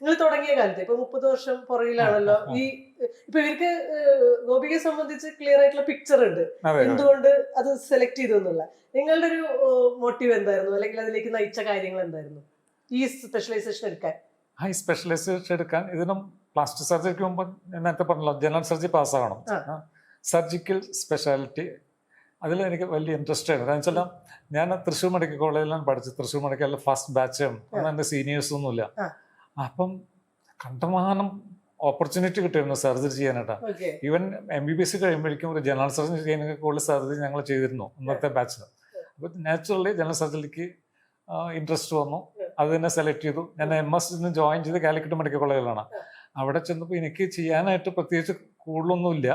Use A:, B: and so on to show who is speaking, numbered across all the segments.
A: നിങ്ങൾ തുടങ്ങിയ കാലത്ത്. ഇപ്പൊ മുപ്പത് വർഷം പുറകിലാണല്ലോ. ഈ ഇപ്പൊ ഇവർക്ക് ഗോപികയെ സംബന്ധിച്ച് ക്ലിയർ ആയിട്ടുള്ള പിക്ചർ ഉണ്ട്. എന്തുകൊണ്ട് അത് സെലക്ട് ചെയ്തു എന്നുള്ള. നിങ്ങളുടെ ഒരു മോട്ടീവ് എന്തായിരുന്നു? അല്ലെങ്കിൽ അതിലേക്ക് നയിച്ച കാര്യങ്ങൾ എന്തായിരുന്നു? ഈ സ്പെഷ്യലൈസേഷൻ എടുക്കാൻ.
B: ആ ഈ സ്പെഷ്യലൈസേഷൻ എടുക്കാൻ ഇതിനും പ്ലാസ്റ്റിക് സർജറിക്ക് മുമ്പ് ഞാൻ നേരത്തെ പറഞ്ഞല്ലോ ജനറൽ സർജറി പാസ്സാകണം. സർജിക്കൽ സ്പെഷ്യാലിറ്റി അതിൽ എനിക്ക് വലിയ ഇൻട്രസ്റ്റ് ആയിരുന്നു. കാരണം വെച്ചാൽ ഞാൻ തൃശ്ശൂർ മെഡിക്കൽ കോളേജിലാണ് പഠിച്ചത്. തൃശ്ശൂർ മെഡിക്കലിൽ ഫസ്റ്റ് ബാച്ചും അന്ന് എന്റെ
A: സീനിയേഴ്സൊന്നുമില്ല.
B: അപ്പം കണ്ടമാനം ഓപ്പർച്യൂണിറ്റി കിട്ടിയിരുന്നു സർജറി ചെയ്യാനായിട്ട്. Even M B B S കഴിയുമ്പോഴേക്കും ഒരു ജനറൽ സർജറി ചെയ്യാനൊക്കെ കൂടുതൽ സർജറി ഞങ്ങൾ ചെയ്തിരുന്നു അന്നത്തെ ബാച്ചിൽ അപ്പോൾ നാച്ചുറലി ജനറൽ സർജറിക്ക് ഇൻട്രസ്റ്റ് വന്നു. അത് തന്നെ സെലക്ട് ചെയ്തു. ഞാൻ എം എസ് നിന്ന് ജോയിൻ ചെയ്ത് കാലിക്കറ്റ് മെഡിക്കൽ കോളേജിലാണ് അവിടെ ചെന്നപ്പോൾ എനിക്ക് ചെയ്യാനായിട്ട് പ്രത്യേകിച്ച് കൂടുതലൊന്നുമില്ല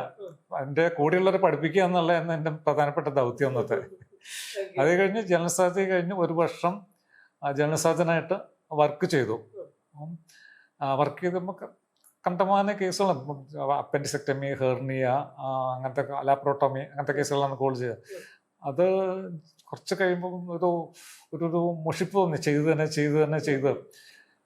B: എന്റെ കൂടെയുള്ളവരെ പഠിപ്പിക്കുക എന്നുള്ള എന്റെ പ്രധാനപ്പെട്ട ദൗത്യം അന്നത്തെ. അത് കഴിഞ്ഞ് ജനറൽ സർജറി കഴിഞ്ഞ് ഒരു വർഷം ജനറൽ സർജനായിട്ട് വർക്ക് ചെയ്തു. വർക്ക് ചെയ്തപ്പോൾ കണ്ടമാന കേസുകളാണ്. അപ്പൻഡിസെക്ടമി ഹെർണിയ അങ്ങനത്തെ അലാപ്രോട്ടോമി അങ്ങനത്തെ കേസുകളാണ് കോൾ ചെയ്തത്. അത് കുറച്ച് കഴിയുമ്പോൾ ഒരു ഒരു ഒരു മുഷിപ്പ് തോന്നി ചെയ്തു തന്നെ ചെയ്തു തന്നെ ചെയ്ത്.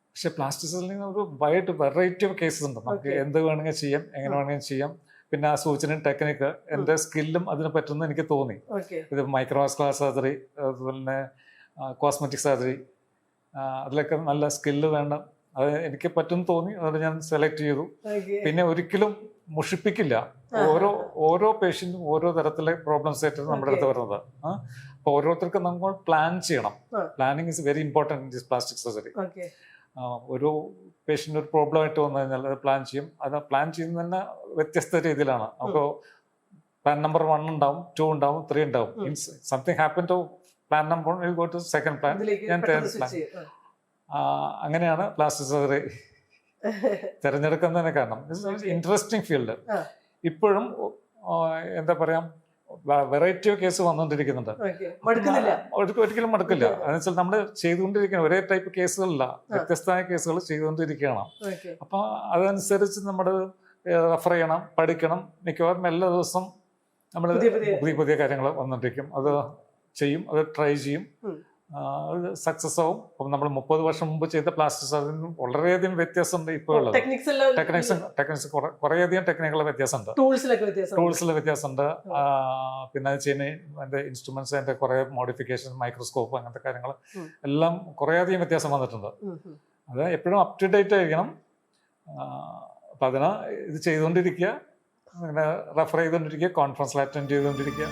B: പക്ഷെ പ്ലാസ്റ്റിക്സിൽ നിന്ന് ഒരു വൈഡ് വെറൈറ്റി ഓഫ് കേസസ് ഉണ്ട്. നമുക്ക്. എന്ത് വേണമെങ്കിൽ ചെയ്യാം എങ്ങനെ വേണമെങ്കിലും ചെയ്യാം. പിന്നെ ആ സൂചന ടെക്നിക്ക് എന്റെ സ്കില്ലും അതിന് പറ്റുമെന്ന് എനിക്ക് തോന്നി. ഇത് മൈക്രോവാസ്കുലർ സർജറി അതുപോലെ തന്നെ കോസ്മെറ്റിക് സർജറി അതിലൊക്കെ നല്ല സ്കില്ല് വേണ്ട അത് എനിക്ക് പറ്റും തോന്നി അതുകൊണ്ട് ഞാൻ സെലക്ട് ചെയ്തു. പിന്നെ ഒരിക്കലും മുഷിപ്പിക്കില്ല. ഓരോ ഓരോ പേഷ്യന്റും ഓരോ തരത്തിലെ പ്രോബ്ലംസ് ആയിട്ട് നമ്മുടെ അടുത്ത് വരുന്നത്. അപ്പോൾ ഓരോരുത്തർക്കും നമ്മൾ പ്ലാൻ ചെയ്യണം. Planning is very important in this plastic surgery ഒരു പേഷ്യന്റ് ഒരു പ്രോബ്ലം ആയിട്ട് വന്നു കഴിഞ്ഞാൽ അത് പ്ലാൻ ചെയ്യും. അത് പ്ലാൻ ചെയ്യുന്നത് തന്നെ വ്യത്യസ്ത രീതിയിലാണ്. അപ്പോൾ പ്ലാൻ നമ്പർ വൺ ഉണ്ടാവും ടു ഉണ്ടാവും ത്രീ ഉണ്ടാവും.
A: Means
B: something happen to plan number go to second plan ഞാൻ തേർഡ്.
A: ചെയ്യും.
B: അങ്ങനെയാണ് പ്ലാസ്റ്റിക് സർജറി തിരഞ്ഞെടുക്കുന്നതിന് കാരണം. ഇൻട്രസ്റ്റിംഗ് ഫീൽഡ് ഇപ്പോഴും എന്താ പറയാ വെറൈറ്റി ഓഫ് കേസ് വന്നുകൊണ്ടിരിക്കുന്നുണ്ട്. ഒരിക്കലും മടുക്കില്ല. അതെന്നുവെച്ചാൽ നമ്മൾ ചെയ്തുകൊണ്ടിരിക്കുന്ന ഒരേ ടൈപ്പ് കേസുകളല്ല വ്യത്യസ്തമായ കേസുകൾ ചെയ്തുകൊണ്ടിരിക്കുകയാണ്. അപ്പൊ അതനുസരിച്ച് നമ്മൾ റെഫർ ചെയ്യണം പഠിക്കണം. മിക്കവാറും എല്ലാ ദിവസം നമ്മൾ
A: പുതിയ പുതിയ.
B: കാര്യങ്ങൾ വന്നിരിക്കും അത് ചെയ്യും അത് ട്രൈ ചെയ്യും.
A: ഉം.
B: ആ, അത് സക്സസ് ആവും. അപ്പം നമ്മൾ മുപ്പത് വർഷം മുമ്പ് ചെയ്ത പ്ലാസ്റ്റിക് സർജറിനും വളരെയധികം വ്യത്യാസമുണ്ട് ഇപ്പോൾ ഉള്ളത്.
A: ടെക്നിക്സ്
B: ടെക്നിക്സ് കുറേയധികം ടെക്നിക്കുള്ള വ്യത്യാസമുണ്ട്. ടൂൾസിൽ വ്യത്യാസമുണ്ട്. പിന്നെ ചെയ്യുന്ന അതിന്റെ ഇൻസ്ട്രുമെന്റ്സ് അതിന്റെ കുറേ മോഡിഫിക്കേഷൻ മൈക്രോസ്കോപ്പ് അങ്ങനത്തെ കാര്യങ്ങൾ. എല്ലാം കുറേയധികം വ്യത്യാസം വന്നിട്ടുണ്ട്. അത് എപ്പോഴും അപ് ടു ഡേറ്റ് ആയിരിക്കണം. അപ്പം അതിന് ഇത് ചെയ്തുകൊണ്ടിരിക്കുക. അങ്ങനെ റെഫർ ചെയ്തുകൊണ്ടിരിക്കുക. കോൺഫറൻസിൽ അറ്റൻഡ് ചെയ്തുകൊണ്ടിരിക്കുക.